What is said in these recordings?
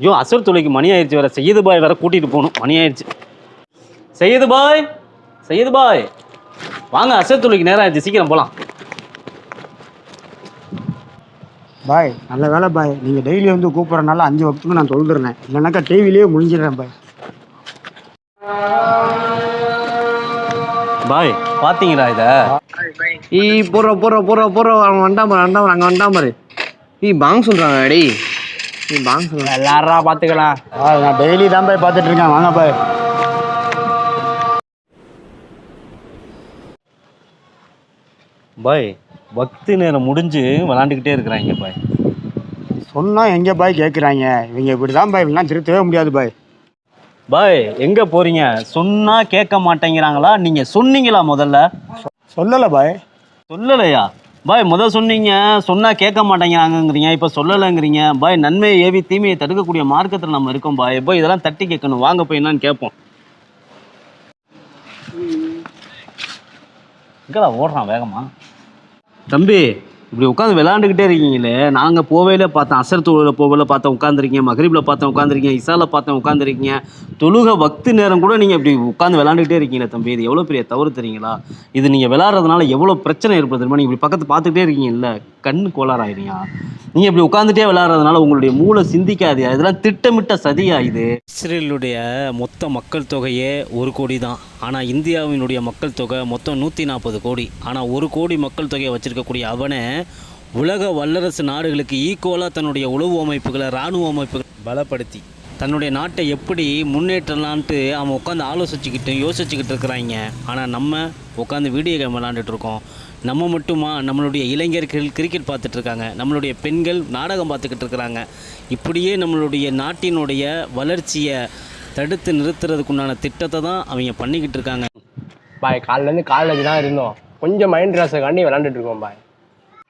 ஐயோ அசர் தொலைக்கு மணி ஆயிடுச்சு வேற. செய்யுது பாய் வேற கூட்டிட்டு போகணும். மணி ஆயிடுச்சு. செய்யுது பாய் செய்யுது பாய். வாங்க அசர் தொலைக்கு நேரம் ஆயிடுச்சு. சீக்கிரம் போலாம். பாய் நல்ல வேலை பாய். நீங்கள் டெய்லி வந்து கூப்பிட்றனால அஞ்சு வகுப்புக்கு நான் தொழுதுறேன் இல்லைனாக்கா டிவிலேயே முடிஞ்சிடுறேன் பாய். பாய் பாத்தீங்களா இத? ஈ போடுற போடுற போடுற போடுற. அவன் வண்டான் பாரு, அங்க வண்டான் பாரு. ஈ பாங் சொல்றாங்க டேய். நீ சொல்றாங்க எல்லாரா பாத்துக்கலாம். ஆ நான் டெய்லி தான் பாய் பார்த்துட்டு இருக்கேன். வாங்க பாய். பாய் பக்தி நேரம் முடிஞ்சு விளாண்டுக்கிட்டே இருக்கிறாங்க பாய். சொன்னால் எங்கே பாய் கேட்குறாங்க இவங்க இப்படி தான் பாய் இப்படிலாம் திருத்தவே முடியாது பாய். பாய் எங்க போறீங்க? சொன்னா கேட்க மாட்டேங்கிறாங்களா? நீங்க சொன்னீங்களா முதல்ல? சொல்லலை பாய். சொல்லலையா? பாய் முத சொன்னீங்க. சொன்னா கேட்க மாட்டேங்கிறாங்கங்கிறீங்க. இப்ப சொல்லலைங்கிறீங்க. பாய் நன்மையை ஏவி தீமையை தடுக்கக்கூடிய மார்க்கத்துல நம்ம இருக்கோம் பாய். பாய் இதெல்லாம் தட்டி கேட்கணும். வாங்க போய் என்னன்னு கேட்போம். எங்கடா ஓடுறான் வேகமா? தம்பி இப்படி உட்காந்து விளாண்டுக்கிட்டே இருக்கீங்களே நாங்கள் போவேல பார்த்தோம் அசர் தொழுவில் போவேல பார்த்தோம் உட்காந்துருக்கீங்க மகரிபில் பார்த்தோம் உட்காந்துருக்கீங்க இசால பார்த்தோம் உட்காந்துருக்கீங்க தொழுக பக்தி நேரம் கூட நீங்கள் இப்படி உட்காந்து விளாண்டுக்கிட்டே இருக்கீங்களே தம்பி இது எவ்வளோ பெரிய தவறு தெரியுங்களா? இது நீங்கள் விளாட்றதுனால எவ்வளோ பிரச்சனை ஏற்படுது தெரியுமா? நீங்கள் இப்படி பக்கத்து பார்த்துக்கிட்டே இருக்கீங்கல்ல கண் கோளாறாயிருங்க நீங்கள் இப்படி உட்காந்துட்டே விளாட்றதுனால உங்களுடைய மூளை சிந்திக்காது இதெல்லாம் திட்டமிட்ட சதியா இது? இஸ்ரேலுடைய மொத்த மக்கள் தொகையே ஒரு கோடி தான் ஆனால் இந்தியாவினுடைய மக்கள் தொகை மொத்தம் நூற்றி நாற்பது கோடி. ஆனால் ஒரு கோடி மக்கள் தொகையை வச்சுருக்கக்கூடிய அவனை உலக வல்லரசு நாடுகளுக்கு ஈக்குவலாக தன்னுடைய உளவு அமைப்புகளை இராணுவ அமைப்புகளை பலப்படுத்தி தன்னுடைய நாட்டை எப்படி முன்னேற்றலான்ட்டு அவன் உட்காந்து ஆலோசிச்சுக்கிட்டு யோசிச்சுக்கிட்டு இருக்கிறாங்க. ஆனால் நம்ம உட்காந்து வீடியோ கேம் விளாண்டுட்டு இருக்கோம். நம்ம மட்டுமா? நம்மளுடைய இளைஞர்கள் கிரிக்கெட் பார்த்துட்டு இருக்காங்க. நம்மளுடைய பெண்கள் நாடகம் பார்த்துக்கிட்டு இருக்கிறாங்க. இப்படியே நம்மளுடைய நாட்டினுடைய வளர்ச்சியை தடுத்து நிறுத்துறதுக்குண்டான திட்டத்தை தான் அவங்க பண்ணிக்கிட்டு இருக்காங்க. பாய் காலைல இருந்து காலேஜ் தான் இருந்தோம். கொஞ்சம் மைண்ட் ரிலாக்ஸுக்காண்டி விளாண்டுட்டு இருக்கோம் பாய்.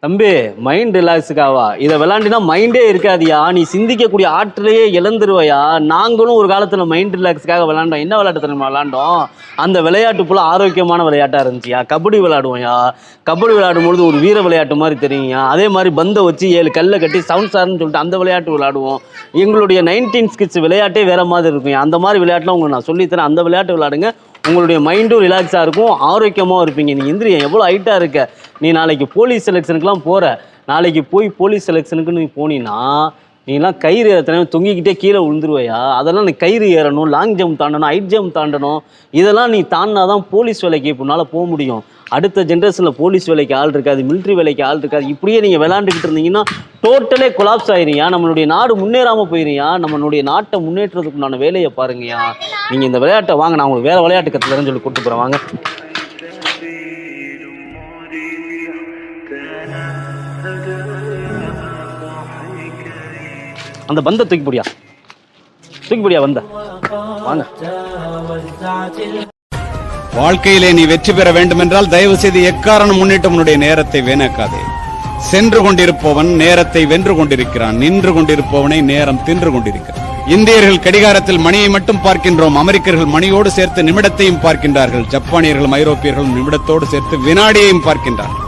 தம்பி மைண்ட் ரிலாக்ஸுக்காவா இதை விளாண்டினா மைண்டே இருக்காதியா? நீ சிந்திக்கக்கூடிய ஆற்றலையே இழந்துருவையா? நாங்களும் ஒரு காலத்தில் மைண்ட் ரிலாக்ஸுக்காக விளாண்டோம். என்ன விளையாட்டு தெரியுமா? விளாண்டோம். அந்த விளையாட்டு போல் ஆரோக்கியமான விளையாட்டாக இருந்துச்சியா? கபடி விளையாடுவோம்யா. கபடி விளையாடும் பொழுது ஒரு வீர விளையாட்டு மாதிரி தெரியுங்க அதே மாதிரி பந்தை வச்சு ஏழு கல்லை கட்டி சவுண்ட் சார்னு சொல்லிட்டு அந்த விளையாட்டு விளையாடுவோம். எங்களுடைய நைன்டீன் ஸ்கிட்ஸ் விளையாட்டே வேறு மாதிரி இருக்கும். அந்த மாதிரி விளையாட்டுலாம் உங்களுக்கு நான் சொல்லித்தரேன் அந்த விளையாட்டு விளையாடுங்க. உங்களுடைய மைண்டும் ரிலாக்ஸாக இருக்கும். ஆரோக்கியமாகவும் இருப்பீங்க. நீ இந்திரியம் எவ்வளோ ஹைட்டாக இருக்க? நீ நாளைக்கு போலீஸ் செலெக்ஷனுக்குலாம் போகிற நாளைக்கு போய் போலீஸ் செலெக்ஷனுக்கு நீ போனீன்னா நீலாம் கயிறு ஏற்றினா தொங்கிக்கிட்டே கீழே விழுந்துருவையா? அதெல்லாம் நீ கயிறு ஏறணும் லாங் ஜம்ப் தாண்டணும் ஹைட் ஜம்ப் தாண்டணும். இதெல்லாம் நீ தாண்டினா தான் போலீஸ் வேலைக்கு இப்போனால போக முடியும். அடுத்த ஜென்ரேஷனில் போலீஸ் வேலைக்கு ஆள் இருக்காது மிலிட்ரி வேலைக்கு ஆள் இருக்காது. இப்படியே நீங்கள் விளாண்டுக்கிட்டு இருந்தீங்கன்னா டோட்டலே கொலாப்ஸ் ஆயிருயா நம்மளுடைய நாடு முன்னேறாமல் போயிருயா நம்மளுடைய நாட்டை முன்னேற்றத்துக்குண்டான வேலையை பாருங்கயா நீங்கள் இந்த விளையாட்டை வாங்க நான் உங்களுக்கு வேறு விளையாட்டு கற்றுக்கிறேன்னு சொல்லி கூப்பிட்டு போகிறேன் வாங்க. அந்த பந்த தூக்கி போடியா? தூக்கி போடியா வந்த வாங்க. வாழ்க்கையிலே நீ வெற்றி பெற வேண்டுமென்றால் தயவு செய்து எக்காரணம் முன்னிட்டு உன்னுடைய நேரத்தை வீணாக்காதே. சென்று கொண்டிருப்பவன் நேரத்தை வென்று கொண்டிருக்கிறான். நின்று கொண்டிருப்பவனை நேரம் தின்று கொண்டிருக்கிறான். இந்தியர்கள் கடிகாரத்தில் மணியை மட்டும் பார்க்கின்றோம். அமெரிக்கர்கள் மணியோடு சேர்த்து நிமிடத்தையும் பார்க்கின்றார்கள். ஜப்பானியர்களும் ஐரோப்பியர்களும் நிமிடத்தோடு சேர்த்து வினாடியையும் பார்க்கின்றார்கள்.